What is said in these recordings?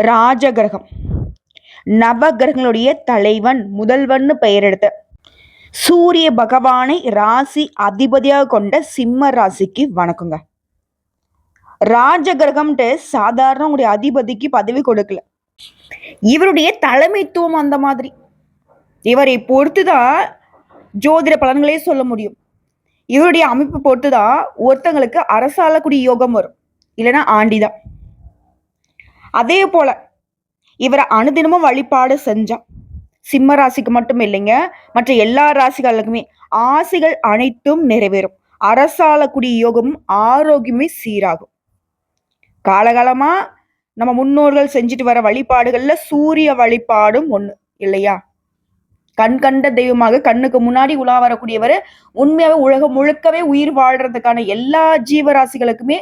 ராஜகிரகம். நவகிரகங்களுடைய தலைவன் முதல்வன் பெயர் எடுத்த. சூரிய பகவானை ராசி அதிபதியாக கொண்ட சிம்ம ராசிக்கு வணக்கங்க. ராஜகிரகம்ட்டு சாதாரண உங்களுடைய அதிபதிக்கு பதவி கொடுக்கல. இவருடைய தலைமைத்துவம் அந்த மாதிரி. இவரை பொறுத்துதான் ஜோதிட பலன்களே சொல்ல முடியும். இவருடைய அமைப்பு பொறுத்துதான் ஒருத்தங்களுக்கு அரசாளக்கூடிய யோகம் வரும். இல்லைன்னா ஆண்டிதான். அதே போல இவரை அனுதினமும் வழிபாடு செஞ்சான். சிம்ம ராசிக்கு மட்டும் இல்லைங்க மற்ற எல்லா ராசிகளுக்குமே ஆசைகள் அனைத்தும் நிறைவேறும். அரசாளக்கூடிய யோகமும் ஆரோக்கியமே சீராகும். காலகாலமா நம்ம முன்னோர்கள் செஞ்சுட்டு வர வழிபாடுகள்ல சூரிய வழிபாடும் ஒண்ணு இல்லையா? கண் கண்ட தெய்வமாக கண்ணுக்கு முன்னாடி உலா வரக்கூடியவர் உண்மையாகவே உலகம் முழுக்கவே உயிர் வாழ்றதுக்கான எல்லா ஜீவராசிகளுக்குமே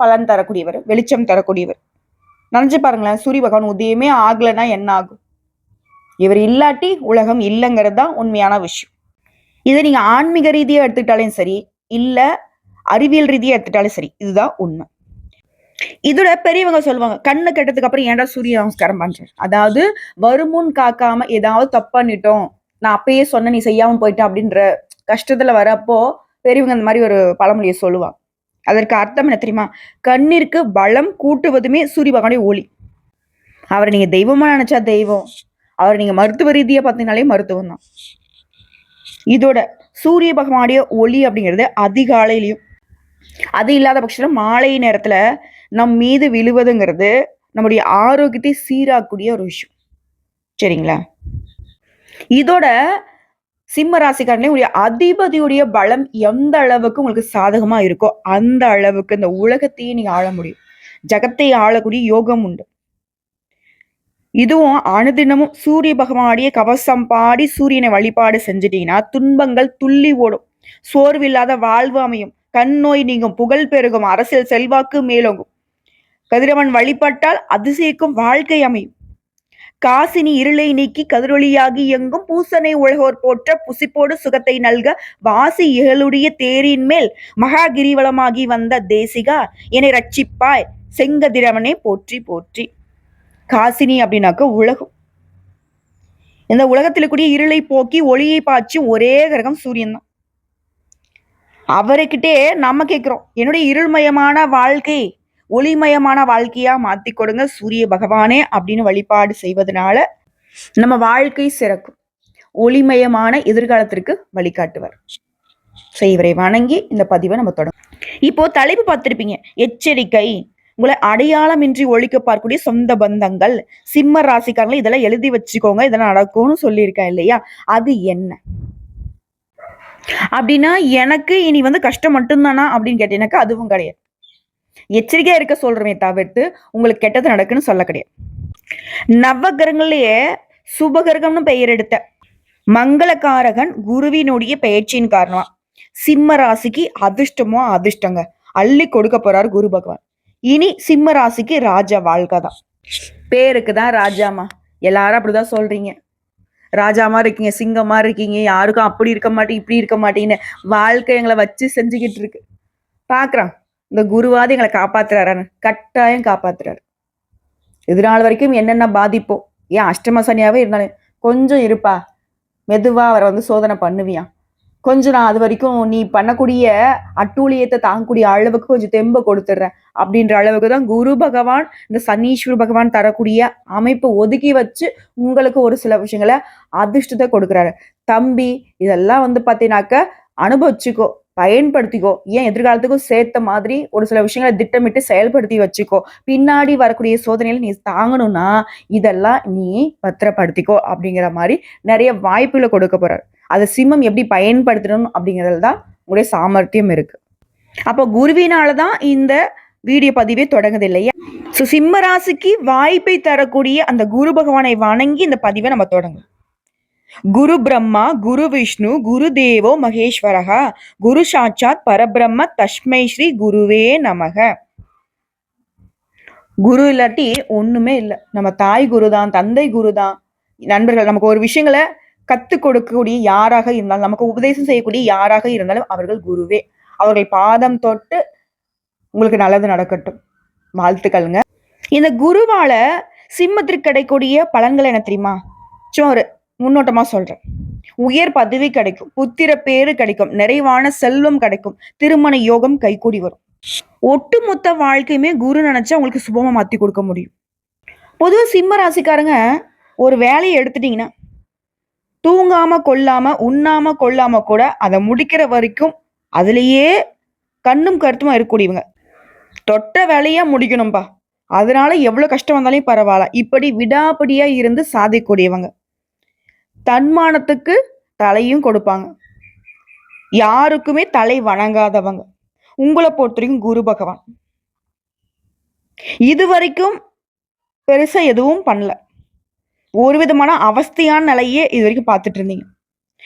பலன் தரக்கூடியவர் வெளிச்சம் தரக்கூடியவர். நினைச்சு பாருங்களேன் சூரிய பகவான் உதயமே ஆகலைன்னா என்ன ஆகும்? இவர் இல்லாட்டி உலகம் இல்லைங்கிறது தான் உண்மையான விஷயம். இதை நீங்கள் ஆன்மீக ரீதியாக எடுத்துக்கிட்டாலும் சரி இல்லை அறிவியல் ரீதியாக எடுத்துக்கிட்டாலும் சரி இதுதான் உண்மை. இதோட பெரியவங்க சொல்லுவாங்க கண்ணு கெட்டதுக்கு அப்புறம் ஏன்டா சூரிய நமஸ்காரம் பண்றேன் அதாவது வருமுன் காக்காம ஏதாவது தப்பு பண்ணிட்டோம் நான் அப்பயே சொன்ன நீ செய்யாம போயிட்டேன் அப்படின்ற கஷ்டத்துல வரப்போ பெரியவங்க அந்த மாதிரி ஒரு பழமொழியை சொல்லுவாங்க. அதற்கு அர்த்தம் என்ன தெரியுமா? கண்ணிற்கு பலம் கூட்டுவதுமே சூரிய பகவானுடைய ஒளி. அவரை நீங்கள் தெய்வமாக நினச்சா தெய்வம். அவரை நீங்கள் மருத்துவ ரீதியாக பார்த்தீங்கனாலே மருத்துவம் தான். இதோட சூரிய பகவானுடைய ஒளி அப்படிங்கிறது அதிகாலையிலையும். அது இல்லாத பட்சத்தில் மாலை நேரத்தில் நம் மீது விழுவதுங்கிறது நம்முடைய ஆரோக்கியத்தை சீராக்கூடிய ஒரு விஷயம். சரிங்களா? இதோட சிம்ம ராசிக்காரனே உடைய அதிபதியுடைய பலம் எந்த அளவுக்கு உங்களுக்கு சாதகமா இருக்கோ அந்த அளவுக்கு இந்த உலகத்தையே நீங்க ஆள முடியும். ஜகத்தை ஆளக்கூடிய யோகம் உண்டு. இதுவும் அனுதினமும் சூரிய பகவானுடைய கவசம் பாடி சூரியனை வழிபாடு செஞ்சிட்டீங்கன்னா துன்பங்கள் துள்ளி ஓடும். சோர்வில்லாத வாழ்வு அமையும். கண் நோய் நீங்கும் புகழ் பெருகும் அரசியல் செல்வாக்கு மேலோங்கும். கதிரவன் வழிபட்டால் அதிசயிக்கும் வாழ்க்கை அமையும். காசினி இருளை நீக்கி கதிரொளியாகி எங்கும் பூசனை உலகோர் போற்ற புசிப்போடு சுகத்தை நல்க வாசி இகழுடைய தேரின் மேல் மகா கிரிவலமாகி வந்த தேசிகா என்னை ரட்சிப்பாய் செங்கதிரவனே போற்றி போற்றி. காசினி அப்படின்னாக்க உலகம். இந்த உலகத்தில் கூடிய இருளை போக்கி ஒளியை பாய்ச்சி ஒரே கிரகம் சூரியன் தான். அவர்கிட்டே நம்ம கேட்குறோம் என்னுடைய இருள்மயமான வாழ்க்கை ஒளிமயமான வாழ்க்கையா மாத்தி கொடுங்க சூரிய பகவானே அப்படின்னு வழிபாடு செய்வதனால நம்ம வாழ்க்கை சிறக்கும். ஒளிமயமான எதிர்காலத்திற்கு வழிகாட்டுவார். இவரை வணங்கி இந்த பதிவை நம்ம தொடங்கும் இப்போ தலைப்பு பார்த்துருப்பீங்க. எச்சரிக்கை உங்களை அடையாளமின்றி ஒழிக்க பார்க்கக்கூடிய சொந்த பந்தங்கள் சிம்ம ராசிக்காரங்களை இதெல்லாம் எழுதி வச்சுக்கோங்க இதெல்லாம் நடக்கும்னு சொல்லியிருக்கேன் இல்லையா? அது என்ன? அப்படின்னா எனக்கு இனி வந்து கஷ்டம் மட்டும்தானா அப்படின்னு கேட்டீங்கன்னாக்கா அதுவும் கிடையாது. எச்சரிக்கையா இருக்க சொல்றமே தவிர்த்து உங்களுக்கு கெட்டது நடக்குன்னு சொல்ல கிடையாது. நவகிரகங்களையே சுபகிரகம்னு பெயர் எடுத்த மங்களகாரகன் குருவினுடைய பெயர்ச்சியின் காரணமா சிம்ம ராசிக்கு அதிர்ஷ்டமோ அதிர்ஷ்டங்க. அள்ளி கொடுக்க போறாரு குரு பகவான். இனி சிம்ம ராசிக்கு ராஜா வாழ்க்கை தான். பேருக்கு தான் ராஜாமா. எல்லாரும் அப்படிதான் சொல்றீங்க. ராஜாமா இருக்கீங்க சிங்கமா இருக்கீங்க யாருக்கும் அப்படி இருக்க மாட்டேங்க இப்படி இருக்க மாட்டீங்கன்னு வாழ்க்கை எங்களை வச்சு செஞ்சுக்கிட்டு இருக்கு. பாக்குறான். இந்த குருவாதி எங்களை காப்பாத்துறாரு கட்டாயம் காப்பாத்துறாரு. இது நாள் வரைக்கும் என்னென்ன பாதிப்போ ஏன் அஷ்டம சனியாவே இருந்தாலும் கொஞ்சம் இருப்பா. மெதுவா அவரை வந்து சோதனை பண்ணுவியா. கொஞ்சம் நான் அது வரைக்கும் நீ பண்ணக்கூடிய அட்டூழியத்தை தாங்கக்கூடிய அளவுக்கு கொஞ்சம் தெம்ப கொடுத்துட்றேன். அப்படின்ற அளவுக்கு தான் குரு பகவான் இந்த சனீஸ்வர பகவான் தரக்கூடிய அமைப்பை ஒதுக்கி வச்சு உங்களுக்கு ஒரு சில விஷயங்களை அதிர்ஷ்டத்தை கொடுக்குறாரு. தம்பி இதெல்லாம் வந்து பார்த்தீங்கன்னாக்க அனுபவிச்சுக்கோ. பயன்படுத்திக்கோ. ஏன் எதிர்காலத்துக்கும் சேர்த்த மாதிரி ஒரு சில விஷயங்களை திட்டமிட்டு செயல்படுத்தி வச்சுக்கோ. பின்னாடி வரக்கூடிய சோதனையில நீ தாங்கணும்னா இதெல்லாம் நீ பத்திரப்படுத்திக்கோ அப்படிங்கிற மாதிரி நிறைய வாய்ப்புகளை கொடுக்க போறார். அதை சிம்மம் எப்படி பயன்படுத்தணும் அப்படிங்கிறதுல தான் உங்களுடைய சாமர்த்தியம் இருக்கு. அப்போ குருவினால தான் இந்த வீடியோ பதிவே தொடங்குது இல்லையா ஸோ சிம்ம ராசிக்கு வாய்ப்பை தரக்கூடிய அந்த குரு பகவானை வணங்கி இந்த பதிவை நம்ம தொடங்கும் குரு பிரம்மா குரு விஷ்ணு குரு தேவோ மகேஸ்வரகா குரு சாட்சாத் பரபிரம்ம தஸ்மை ஸ்ரீ குருவே நமக. குரு இல்லாட்டி ஒண்ணுமே இல்லை. நம்ம தாய் குரு தான் தந்தை குரு தான் நண்பர்கள் நமக்கு ஒரு விஷயங்களை கத்துக் கொடுக்கக்கூடிய யாராக இருந்தாலும் நமக்கு உபதேசம் செய்யக்கூடிய யாராக இருந்தாலும் அவர்கள் குருவே. அவர்கள் பாதம் தொட்டு உங்களுக்கு நல்லது நடக்கட்டும். வாழ்த்துக்கள்ங்க. இந்த குருவால சிம்மத்திற்கு கிடைக்கூடிய பலன்கள் என்ன தெரியுமா? சும்மா ஒரு முன்னோட்டமா சொல்றேன். உயர் பதவி கிடைக்கும் புத்திர பேரு கிடைக்கும் நிறைவான செல்வம் கிடைக்கும் திருமண யோகம் கைகூடி வரும். ஒட்டுமொத்த வாழ்க்கையுமே குரு நினைச்சா உங்களுக்கு சுபமா மாத்தி கொடுக்க முடியும். பொதுவாக சிம்ம ராசிக்காரங்க ஒரு வேலையை எடுத்துட்டீங்கன்னா தூங்காம கொல்லாம உண்ணாம கொல்லாம கூட அதை முடிக்கிற வரைக்கும் அதுலேயே கண்ணும் கருத்துமா இருக்கக்கூடியவங்க. தொட்ட வேலையா முடிக்கணும்பா. அதனால எவ்வளவு கஷ்டம் வந்தாலும் பரவாயில்ல. இப்படி விடாபடியா இருந்து சாதிக்கூடியவங்க தன்மானத்துக்கு தலையும் கொடுப்பாங்க. யாருக்குமே தலை வணங்காதவங்க. உங்களை பொறுத்த வரைக்கும் குரு பகவான். இது வரைக்கும் பெருசா எதுவும் பண்ணல. ஒரு விதமான அவஸ்தையான நிலையே இது வரைக்கும் பார்த்துட்டு இருந்தீங்க.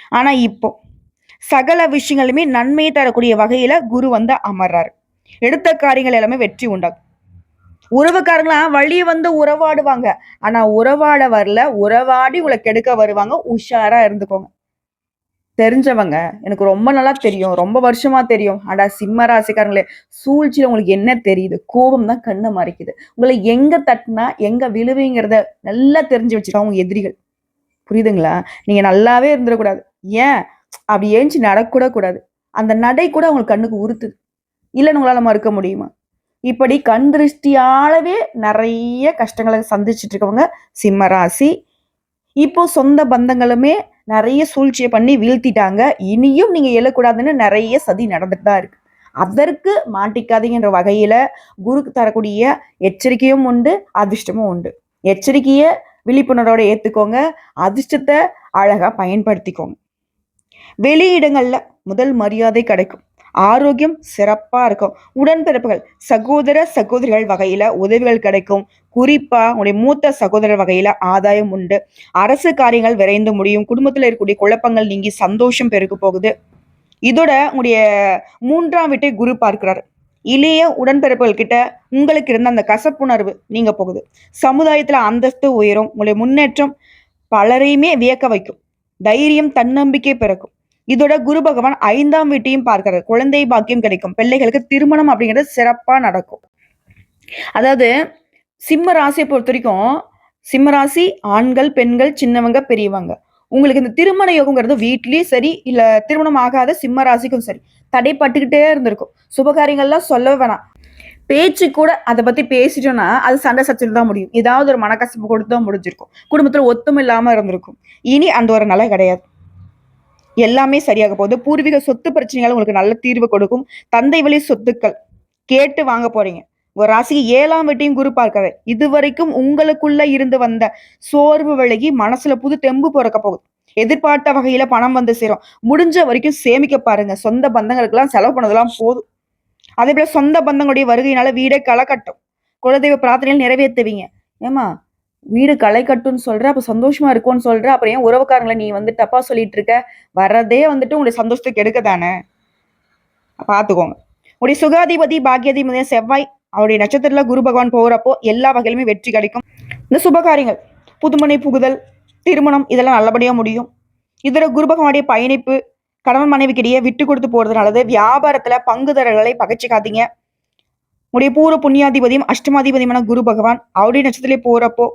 ஆனா இப்போ சகல விஷயங்களுமே நன்மையை தரக்கூடிய வகையில குரு வந்து அமர்றாரு. எடுத்த காரியங்கள் எல்லாமே வெற்றி உண்டாகும் உறவுக்காரங்களாம் வழி வந்து உறவாடுவாங்க. ஆனா உறவாட வரல. உறவாடி உங்களை கெடுக்க வருவாங்க. உஷாரா இருந்துக்கோங்க. தெரிஞ்சவங்க. எனக்கு ரொம்ப நல்லா தெரியும். ரொம்ப வருஷமா தெரியும். அடா சிம்ம ராசிக்காரங்களே சூழ்ச்சியில உங்களுக்கு என்ன தெரியுது? கோபம் தான் கண்ணை மறைக்குது. உங்களை எங்க தட்டினா எங்க விழுவிங்கிறத நல்லா தெரிஞ்சு வச்சுருக்காங்க உங்க எதிரிகள். புரியுதுங்களா? நீங்க நல்லாவே இருந்துடக்கூடாது. ஏன்? அப்படி ஏஞ்சி நடக்கூட கூடாது அந்த நடை கூட உங்களுக்கு கண்ணுக்கு உறுத்துது. இல்லைன்னு உங்களால மறுக்க முடியுமா? இப்படி கண் திருஷ்டியாலவே நிறைய கஷ்டங்களை சந்திச்சுட்டு இருக்கவங்க சிம்ம ராசி இப்போ சொந்த பந்தங்களுமே நிறைய சூழ்ச்சியை பண்ணி வீழ்த்திட்டாங்க. இனியும் நீங்கள் எழக்கூடாதுன்னு நிறைய சதி நடந்துட்டு தான் இருக்கு. அதற்கு மாட்டிக்காதீங்கன்ற வகையில் குருக்கு தரக்கூடிய எச்சரிக்கையும் உண்டு அதிர்ஷ்டமும் உண்டு. எச்சரிக்கையை விழிப்புணர்வோட ஏற்றுக்கோங்க அதிர்ஷ்டத்தை அழகாக பயன்படுத்திக்கோங்க. வெளியிடங்களில் முதல் மரியாதை கிடைக்கும். ஆரோக்கியம் சிறப்பாக இருக்கும். உடன்பிறப்புகள் சகோதர சகோதரிகள் வகையில் உதவிகள் கிடைக்கும். குறிப்பாக உங்களுடைய மூத்த சகோதரர் வகையில் ஆதாயம் உண்டு. அரசு காரியங்கள் விரைந்து முடியும். குடும்பத்தில் இருக்கக்கூடிய குழப்பங்கள் நீங்கி சந்தோஷம் பெருக்க போகுது. இதோட உங்களுடைய மூன்றாம் வீட்டை குரு பார்க்கிறார். இளைய உடன்பிறப்புகள் கிட்ட உங்களுக்கு இருந்த அந்த கசப்புணர்வு நீங்க போகுது. சமுதாயத்துல அந்தஸ்து உயரும். உங்களுடைய முன்னேற்றம் பலரையுமே வியக்க வைக்கும். தைரியம் தன்னம்பிக்கை பிறக்கும். இதோட குரு பகவான் ஐந்தாம் வீட்டையும் பார்க்கிறார். குழந்தை பாக்கியம் கிடைக்கும். பிள்ளைகளுக்கு திருமணம் அப்படிங்கிறது சிறப்பா நடக்கும். அதாவது சிம்ம ராசியை பொறுத்த வரைக்கும் சிம்ம ராசி ஆண்கள் பெண்கள் சின்னவங்க பெரியவங்க. உங்களுக்கு இந்த திருமண யோகங்கிறது வீட்லயும் சரி இல்ல திருமணம் ஆகாத சிம்ம ராசிக்கும் சரி. தடைப்பட்டுக்கிட்டே இருந்திருக்கும். சுபகாரியங்கள்லாம் சொல்ல வேணாம். பேச்சு கூட அதை பத்தி பேசிட்டோம்னா அது சண்டை சச்சில் தான் முடியும். ஏதாவது ஒரு மனக்கசப்பு கொடுத்து தான் முடிஞ்சிருக்கும். குடும்பத்துல ஒத்தும் இல்லாம இருந்திருக்கும். இனி அந்த ஒரு நிலை கிடையாது. எல்லாமே சரியாக போகுது. பூர்வீக சொத்து பிரச்சனைகள் உங்களுக்கு நல்ல தீர்வு கொடுக்கும். தந்தை வழி சொத்துக்கள் கேட்டு வாங்க போறீங்க. ஒரு ராசிக்கு ஏழாம் வீட்டையும் குரு பார்க்கறது இது வரைக்கும் உங்களுக்குள்ள இருந்து வந்த சோர்வு விலகி மனசுல புது தெம்பு பிறக்க போகுது. எதிர்பார்த்த வகையில பணம் வந்து சேரும். முடிஞ்ச வரைக்கும் சேமிக்க பாருங்க. சொந்த பந்தங்களுக்கெல்லாம் செலவு பண்ணதெல்லாம் போதும். அதே போல சொந்த பந்தங்களுடைய வருகையினால வீடே களை கட்டும். குலதெய்வ பிரார்த்தனையில் நிறைவேற்றுவீங்க. ஏமா வீடு களை கட்டுன்னு சொல்ற அப்ப சந்தோஷமா இருக்கும்னு சொல்ற அப்புறம் ஏன் உறவுக்காரங்களை நீ வந்து தப்பா சொல்லிட்டு இருக்க? வர்றதே வந்துட்டு உங்களுடைய சந்தோஷத்துக்கு எடுக்க தானே? பாத்துக்கோங்க. உடைய சுகாதிபதி பாக்கியாதிபதி செவ்வாய் அவருடைய நட்சத்திரத்துல குரு பகவான் போகிறப்போ எல்லா வகையிலுமே வெற்றி கிடைக்கும். இந்த சுபகாரியங்கள் புதுமனை புகுதல் திருமணம் இதெல்லாம் நல்லபடியா முடியும். இதில் குரு பகவானுடைய பயணிப்பு கணவன் மனைவிக்கிடையே விட்டு கொடுத்து போறது நல்லது வியாபாரத்துல பங்குதாரர்களை பகைச்சிக்காதீங்க உடைய பூர்வ புண்ணியாதிபதியும் அஷ்டமாதிபதியுமான குரு பகவான் அவருடைய நட்சத்திரத்திலே போறப்போ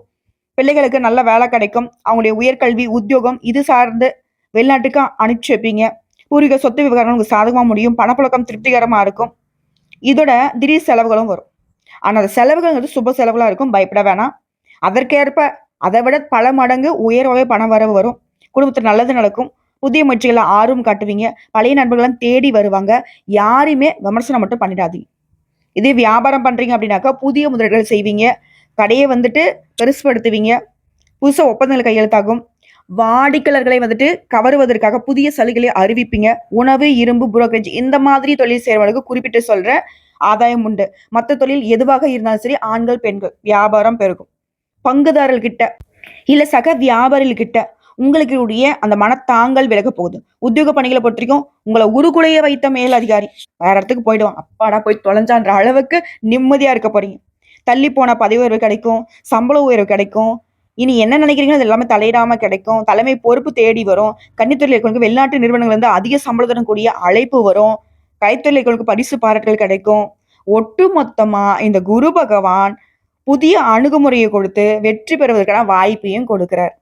பிள்ளைகளுக்கு நல்ல வேலை கிடைக்கும். அவங்களுடைய உயர்கல்வி உத்தியோகம் இது சார்ந்து வெளிநாட்டுக்கு அனுப்பிச்சு வைப்பீங்க. பூர்வீக சொத்து விவகாரம் உங்களுக்கு சாதகமாக முடியும். பணப்புழக்கம் திருப்திகரமாக இருக்கும். இதோட திடீர் செலவுகளும் வரும். ஆனால் அந்த செலவுகள்ங்கிறது சுப செலவுகளாக இருக்கும். பயப்பட வேணாம். அதற்கேற்ப அதை விட பல மடங்கு உயர்வாகவே பண வரவு வரும். குடும்பத்தில் நல்லது நடக்கும். புதிய முயற்சிகளை ஆர்வம் காட்டுவீங்க. பழைய நண்பர்கள்லாம் தேடி வருவாங்க. யாரையுமே விமர்சனம் மட்டும் பண்ணிடாதீங்க. இதே வியாபாரம் பண்ணுறீங்க அப்படின்னாக்கா புதிய முதலீடுகள் செய்வீங்க. கடையை வந்துட்டு பெருசுப்படுத்துவீங்க புதுசாக ஒப்பந்தங்கள் கையெழுத்தாகும். வாடிக்கையாளர்களை வந்துட்டு கவருவதற்காக புதிய சலுகைகளை அறிவிப்பீங்க. உணவு இரும்பு புரோக்கரேஜ் இந்த மாதிரி தொழில் செய்கிறவங்களுக்கு குறிப்பிட்டு சொல்கிற ஆதாயம் உண்டு. மற்ற தொழில் எதுவாக இருந்தாலும் சரி ஆண்கள் பெண்கள் வியாபாரம் பெருகும். பங்குதாரர்கிட்ட இல்லை சக வியாபாரிகிட்ட கிட்ட உங்களுக்கு உடைய அந்த மனத்தாங்கல் விலக போகுது. உத்தியோக பணிகளை பொறுத்த வரைக்கும் உங்களை உருகுலைய வைத்த மேல் அதிகாரி வேற இடத்துக்கு போயிடுவான். அப்பாடா போய் தொலைஞ்சான்ற அளவுக்கு நிம்மதியா இருக்க போறீங்க. தள்ளி போன பதவி உயர்வு கிடைக்கும் சம்பள உயர்வு கிடைக்கும். இனி என்ன நினைக்கிறீங்களோ அது எல்லாமே தலையிடாம கிடைக்கும். தலைமை பொறுப்பு தேடி வரும். கன்னித்துறையில் இருக்கிறவங்க வெளிநாட்டு நிறுவனங்கள் வந்து அதிக சம்பளத்துடன் கூடிய அழைப்பு வரும். கைத்தொழில் இருக்கிறவங்களுக்கு பரிசு பாராட்டுகள் கிடைக்கும். ஒட்டு மொத்தமா இந்த குரு பகவான் புதிய அணுகுமுறையை கொடுத்து வெற்றி பெறுவதற்கான வாய்ப்பையும் கொடுக்கிறார்.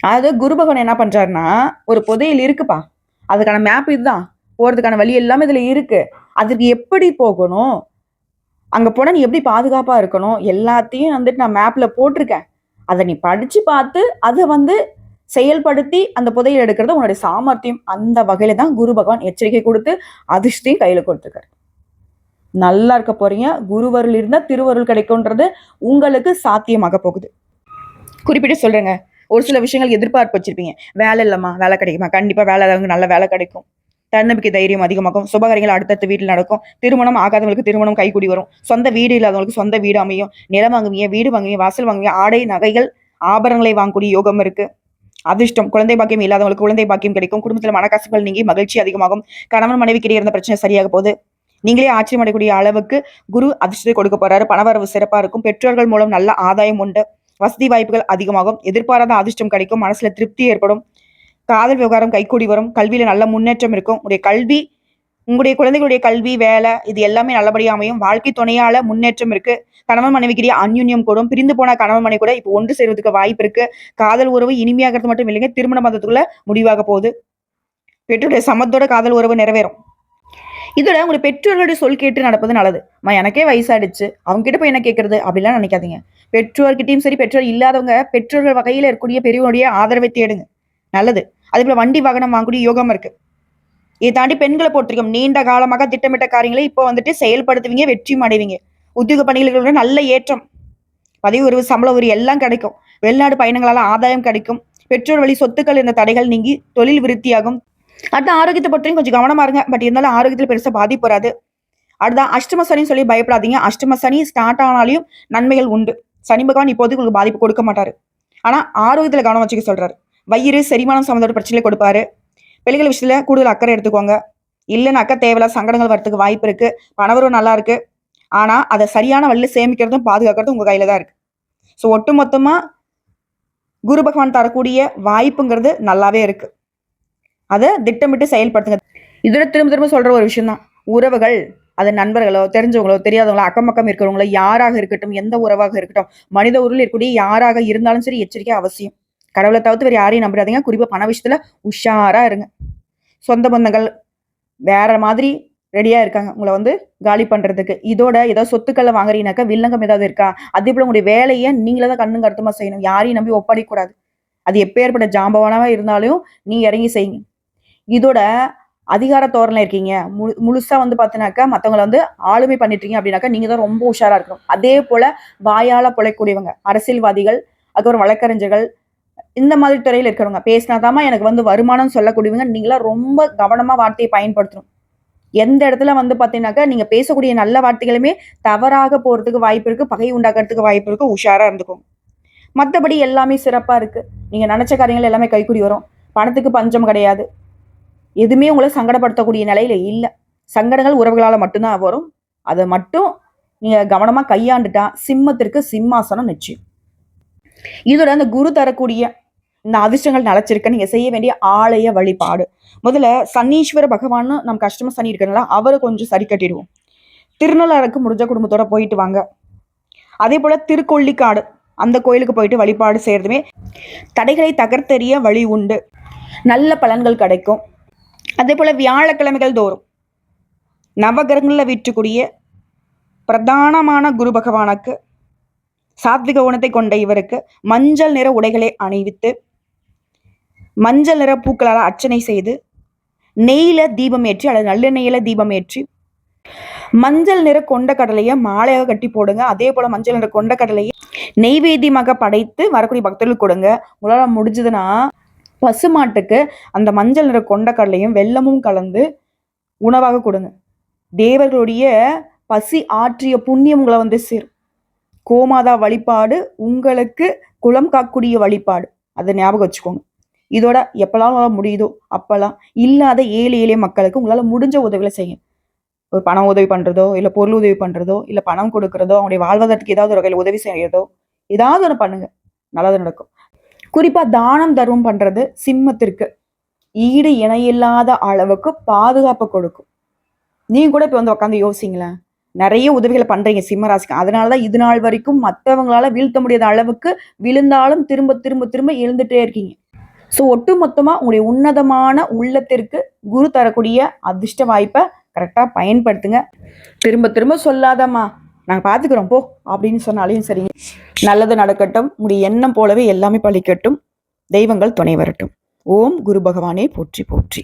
அதாவது குரு பகவான் என்ன பண்றாருன்னா ஒரு புதையில் இருக்குப்பா. அதுக்கான மேப் இதுதான். போறதுக்கான வழி எல்லாமே இதுல இருக்கு. அதுக்கு எப்படி போகணும்? அங்க போனா நீ எப்படி பாதுகாப்பா இருக்கணும்? எல்லாத்தையும் வந்துட்டு நான் மேப்ல போட்டிருக்கேன். அதை நீ படிச்சு பார்த்து அதை வந்து செயல்படுத்தி அந்த புதையில் எடுக்கிறது உன்னுடைய சாமர்த்தியம். அந்த வகையில தான் குரு பகவான் எச்சரிக்கை கொடுத்து அதிர்ஷ்டையும் கையில கொடுத்துருக்காரு. நல்லா இருக்க போறீங்க. குருவருள் இருந்தா திருவருள் கிடைக்கும்ன்றது உங்களுக்கு சாத்தியமாக போகுது. குறிப்பிட்டு சொல்றேங்க. ஒரு சில விஷயங்கள் எதிர்பார்ப்பு வச்சிருப்பீங்க. வேலை இல்லைம்மா வேலை கிடைக்குமா? கண்டிப்பா வேலை நல்ல வேலை கிடைக்கும். தன்னம்பிக்கை தைரியம் அதிகமாகும். சுபகாரியங்கள் அடுத்தடுத்த வீட்டில் நடக்கும். திருமணம் ஆகாதவங்களுக்கு திருமணம் கைகூடி வரும். சொந்த வீடு இல்லாதவங்களுக்கு சொந்த வீடு அமையும். நிலம் வாங்குவீங்க வீடு வாங்குவீங்க வாசல் வாங்குவீங்க. ஆடை நகைகள் ஆபரணங்களை வாங்கக்கூடிய யோகம் இருக்கு. அதிர்ஷ்டம் குழந்தை பாக்கியம் இல்லாதவங்களுக்கு குழந்தை பாக்கியம் கிடைக்கும். குடும்பத்தில் மனக்கசப்புகள் நீங்கி மகிழ்ச்சி அதிகமாகும். கணவன் மனைவிக்கிடையே இருந்த பிரச்சனை சரியாக போகுது. நீங்களே ஆச்சரியமடையக்கூடிய அளவுக்கு குரு அதிர்ஷ்டத்தை கொடுக்க போறாரு. பணவரவு சிறப்பாக இருக்கும். பெற்றோர்கள் மூலம் நல்ல ஆதாயம் உண்டு. வசதி வாய்ப்புகள் அதிகமாகும். எதிர்பாராத அதிர்ஷ்டம் கிடைக்கும். மனசுல திருப்தி ஏற்படும். காதல் விவகாரம் கைகூடி வரும். கல்வியில் நல்ல முன்னேற்றம் இருக்கும். உடைய கல்வி உங்களுடைய குழந்தைகளுடைய கல்வி வேலை இது எல்லாமே நல்லபடியாக அமையும். வாழ்க்கை துணையால முன்னேற்றம் இருக்கு. கணவன் மனைவிக்கிடையே அந்யுன்யம் கூடும். பிரிந்து போன கணவன் மனைவி கூட இப்போ ஒன்று சேர்வதுக்கு வாய்ப்பு இருக்கு. காதல் உறவு இனிமையாகிறது மட்டும் இல்லைங்க. திருமண மதத்துக்குள்ள முடிவாக போகுது. பெற்றோருடைய சமத்தோட காதல் உறவு நிறைவேறும். இதோட உங்களுடைய பெற்றோர்களுடைய சொல் கேட்டு நடப்பது நல்லது. அம்மா எனக்கே வயசாயிடுச்சு. அவங்க கிட்ட போய் என்ன கேட்கறது அப்படிலாம் நினைக்காதீங்க. பெற்றோர்கிட்டையும் சரி பெற்றோர் இல்லாதவங்க பெற்றோர்கள் வகையில் இருக்கக்கூடிய பெரியவனுடைய ஆதரவை தேடுங்க. நல்லது. அதே போல வண்டி வாகனம் வாங்கக்கூடிய யோகம் இருக்கு. இதை தாண்டி பெண்களை பொறுத்திருக்கும் நீண்ட காலமாக திட்டமிட்ட காரியங்களை இப்போ வந்துட்டு செயல்படுத்துவீங்க வெற்றியும் அடைவீங்க. உத்தியோக பணிகளுக்கு நல்ல ஏற்றம். பதவி உறவு சம்பள உரி எல்லாம் கிடைக்கும். வெளிநாடு பயணங்களால் ஆதாயம் கிடைக்கும். பெற்றோர் வழி சொத்துக்கள் இந்த தடைகள் நீங்கி தொழில் விருத்தியாகும். அடுத்த ஆரோக்கியத்தை பொறுத்தவரைக்கும் கொஞ்சம் கவனமா இருங்க. பட் இருந்தாலும் ஆரோக்கியத்தில் பெருசாக பாதிப்பு வராது. அடுத்த அஷ்டம சனின்னு சொல்லி பயப்படாதீங்க. அஷ்டம சனி ஸ்டார்ட் ஆனாலையும் நன்மைகள் உண்டு. சனி பகவான் இப்போதைக்கு உங்களுக்கு பாதிப்பு கொடுக்க மாட்டாரு. ஆனால் ஆரோக்கியத்தில் கவனம் வச்சுக்க சொல்றாரு. வயிறு செரிமானம் சம்மந்தோட பிரச்சனை கொடுப்பாரு. பிள்ளைகள் விஷயத்துல கூடுதல் அக்கறை எடுத்துக்கோங்க. இல்லைனாக்கா தேவையில்லாத சங்கடங்கள் வரத்துக்கு வாய்ப்பு இருக்கு. பணவரும் நல்லா இருக்கு. ஆனா அதை சரியான வழியில சேமிக்கிறதும் பாதுகாக்கிறதும் உங்க கையில தான் இருக்கு. ஸோ ஒட்டுமொத்தமா குரு பகவான் தரக்கூடிய வாய்ப்புங்கிறது நல்லாவே இருக்கு. அதை திட்டமிட்டு செயல்படுத்துங்க. இதோட திரும்ப திரும்ப சொல்ற ஒரு விஷயம் தான். உறவுகள் அது நண்பர்களோ தெரிஞ்சவங்களோ தெரியாதவங்களோ அக்கம் பக்கம் இருக்கிறவங்களோ யாராக இருக்கட்டும் எந்த உறவாக இருக்கட்டும் மனித உருள் இருக்கக்கூடிய யாராக இருந்தாலும் சரி எச்சரிக்கை அவசியம். கடவுளை தவிர்த்து வேறு யாரையும் நம்பிடாதீங்க குறிப்பாக பண விஷயத்தில் உஷாராக இருங்க. சொந்த பந்தங்கள் வேற மாதிரி ரெடியாக இருக்காங்க. உங்களை வந்து காலி பண்ணுறதுக்கு இதோட ஏதோ சொத்துக்களை வாங்குறீங்கனாக்கா வில்லங்கம் ஏதாவது இருக்கா? அதே போல உங்களுடைய வேலையை நீங்களே தான் கண்ணும் கருத்துமா செய்யணும். யாரையும் நம்பி ஒப்படைக்கூடாது. அது எப்பேற்பட்ட ஜாம்பவானவா இருந்தாலும் நீ இறங்கி செய்யுங்க. இதோட அதிகார தோரணை இருக்கீங்க. முழு முழுசாக வந்து பார்த்தீங்கன்னாக்கா மற்றவங்களை வந்து ஆளுமை பண்ணிட்டீங்க அப்படின்னாக்கா நீங்கள் தான் ரொம்ப உஷாராக இருக்கணும். அதே போல் வாயால் பிழைக்கூடியவங்க அரசியல்வாதிகள் அதுக்கப்புறம் வழக்கறிஞர்கள் இந்த மாதிரி துறையில் இருக்கிறவங்க பேசினாதாமா எனக்கு வந்து வருமானம் சொல்லக்கூடியவங்க நீங்களாம் ரொம்ப கவனமாக வார்த்தையை பயன்படுத்தணும். எந்த இடத்துல வந்து பார்த்தீங்கன்னாக்கா நீங்கள் பேசக்கூடிய நல்ல வார்த்தைகளுமே தவறாக போகிறதுக்கு வாய்ப்பு இருக்குது பகை உண்டாக்குறதுக்கு வாய்ப்பு இருக்குது உஷாராக இருந்துக்கோங்க. மற்றபடி எல்லாமே சிறப்பாக இருக்குது நீங்கள் நினச்ச காரியங்கள் எல்லாமே கைக்குடி வரும். பணத்துக்கு பஞ்சம் கிடையாது. எதுவுமே உங்களை சங்கடப்படுத்தக்கூடிய நிலையில் இல்லை. சங்கடங்கள் உறவுகளால் மட்டும்தான் வரும். அதை மட்டும் நீங்கள் கவனமாக கையாண்டுட்டா சிம்மத்திற்கு சிம்மாசனம் நிச்சயம். இதோட அந்த குரு தரக்கூடிய இந்த அதிர்ஷ்டங்கள் நிலச்சிருக்க நீங்க செய்ய வேண்டிய ஆலய வழிபாடு. முதல்ல சனீஸ்வர பகவான் நம்ம கஷ்டமாக சனி இருக்கிறனால அவரை கொஞ்சம் சரி கட்டிடுவோம். திருநள்ளாறுக்கு முடிஞ்ச குடும்பத்தோட போயிட்டு வாங்க. அதே போல திருக்கொள்ளிக்காடு அந்த கோயிலுக்கு போயிட்டு வழிபாடு செய்யறதுமே தடைகளை தகர்த்தெறிய வழி உண்டு. நல்ல பலன்கள் கிடைக்கும். அதே போல வியாழக்கிழமைகள் தோறும் நவகிரகங்களில் வீற்றக்கூடிய பிரதானமான குரு பகவானுக்கு சாத்விக குணத்தை கொண்ட இவருக்கு மஞ்சள் நிற உடைகளை அணிவித்து மஞ்சள் நிற பூக்களால் அர்ச்சனை செய்து நெய்யில தீபம் ஏற்றி அல்லது நல்லெண்ணெயில தீபம் ஏற்றி மஞ்சள் நிற கொண்ட கடலையை மாலையாக கட்டி போடுங்க. அதே போல மஞ்சள் நிற கொண்ட கடலையை நெய்வேத்தியமாக படைத்து வரக்கூடிய பக்தர்களுக்கு கொடுங்க. உங்களால் முடிஞ்சதுன்னா பசுமாட்டுக்கு அந்த மஞ்சள் நிற கொண்ட கடலையும் வெல்லமும் கலந்து உணவாக கொடுங்க. தேவர்களுடைய பசி ஆற்றிய புண்ணியம் உங்களை வந்து சேரும். கோமாதா வழிபாடு உங்களுக்கு குளம் காக்கக்கூடிய வழிபாடு. அதை ஞாபகம் வச்சுக்கோங்க. இதோட எப்பெல்லாம் உங்களால் முடியுதோ அப்பெல்லாம் இல்லாத ஏழை ஏழை மக்களுக்கு உங்களால் முடிஞ்ச உதவிகளை செய்யுங்க. ஒரு பணம் உதவி பண்ணுறதோ இல்லை பொருள் உதவி பண்ணுறதோ இல்லை பணம் கொடுக்குறதோ அவங்களுடைய வாழ்வதற்கு ஏதாவது ஒரு வகையில் உதவி செய்யறதோ ஏதாவது ஒன்று பண்ணுங்க. நல்லது நடக்கும். குறிப்பாக தானம் தர்மம் பண்ணுறது சிம்மத்திற்கு. ஈடு இணையில்லாத அளவுக்கு பாதுகாப்பு கொடுக்கும். நீங்க கூட இப்போ வந்து உட்காந்து யோசிங்களேன். நிறைய உதவிகளை பண்றீங்க சிம்மராசிக்கு. அதனால தான் இது நாள் வரைக்கும் மற்றவங்களால வீழ்த்த முடியாத அளவுக்கு விழுந்தாலும் திரும்ப திரும்ப திரும்ப எழுந்துட்டே இருக்கீங்க. ஸோ ஒட்டு மொத்தமாக உங்களுடைய உன்னதமான உள்ளத்திற்கு குரு தரக்கூடிய அதிர்ஷ்ட வாய்ப்பை கரெக்டாக பயன்படுத்துங்க. திரும்ப திரும்ப சொல்லாதம்மா. நாங்கள் பார்த்துக்குறோம் போ அப்படின்னு சொன்னாலையும் சரிங்க. நல்லது நடக்கட்டும். உங்களுடைய எண்ணம் போலவே எல்லாமே பழிக்கட்டும். தெய்வங்கள் துணை வரட்டும். ஓம் குரு பகவானே போற்றி போற்றி.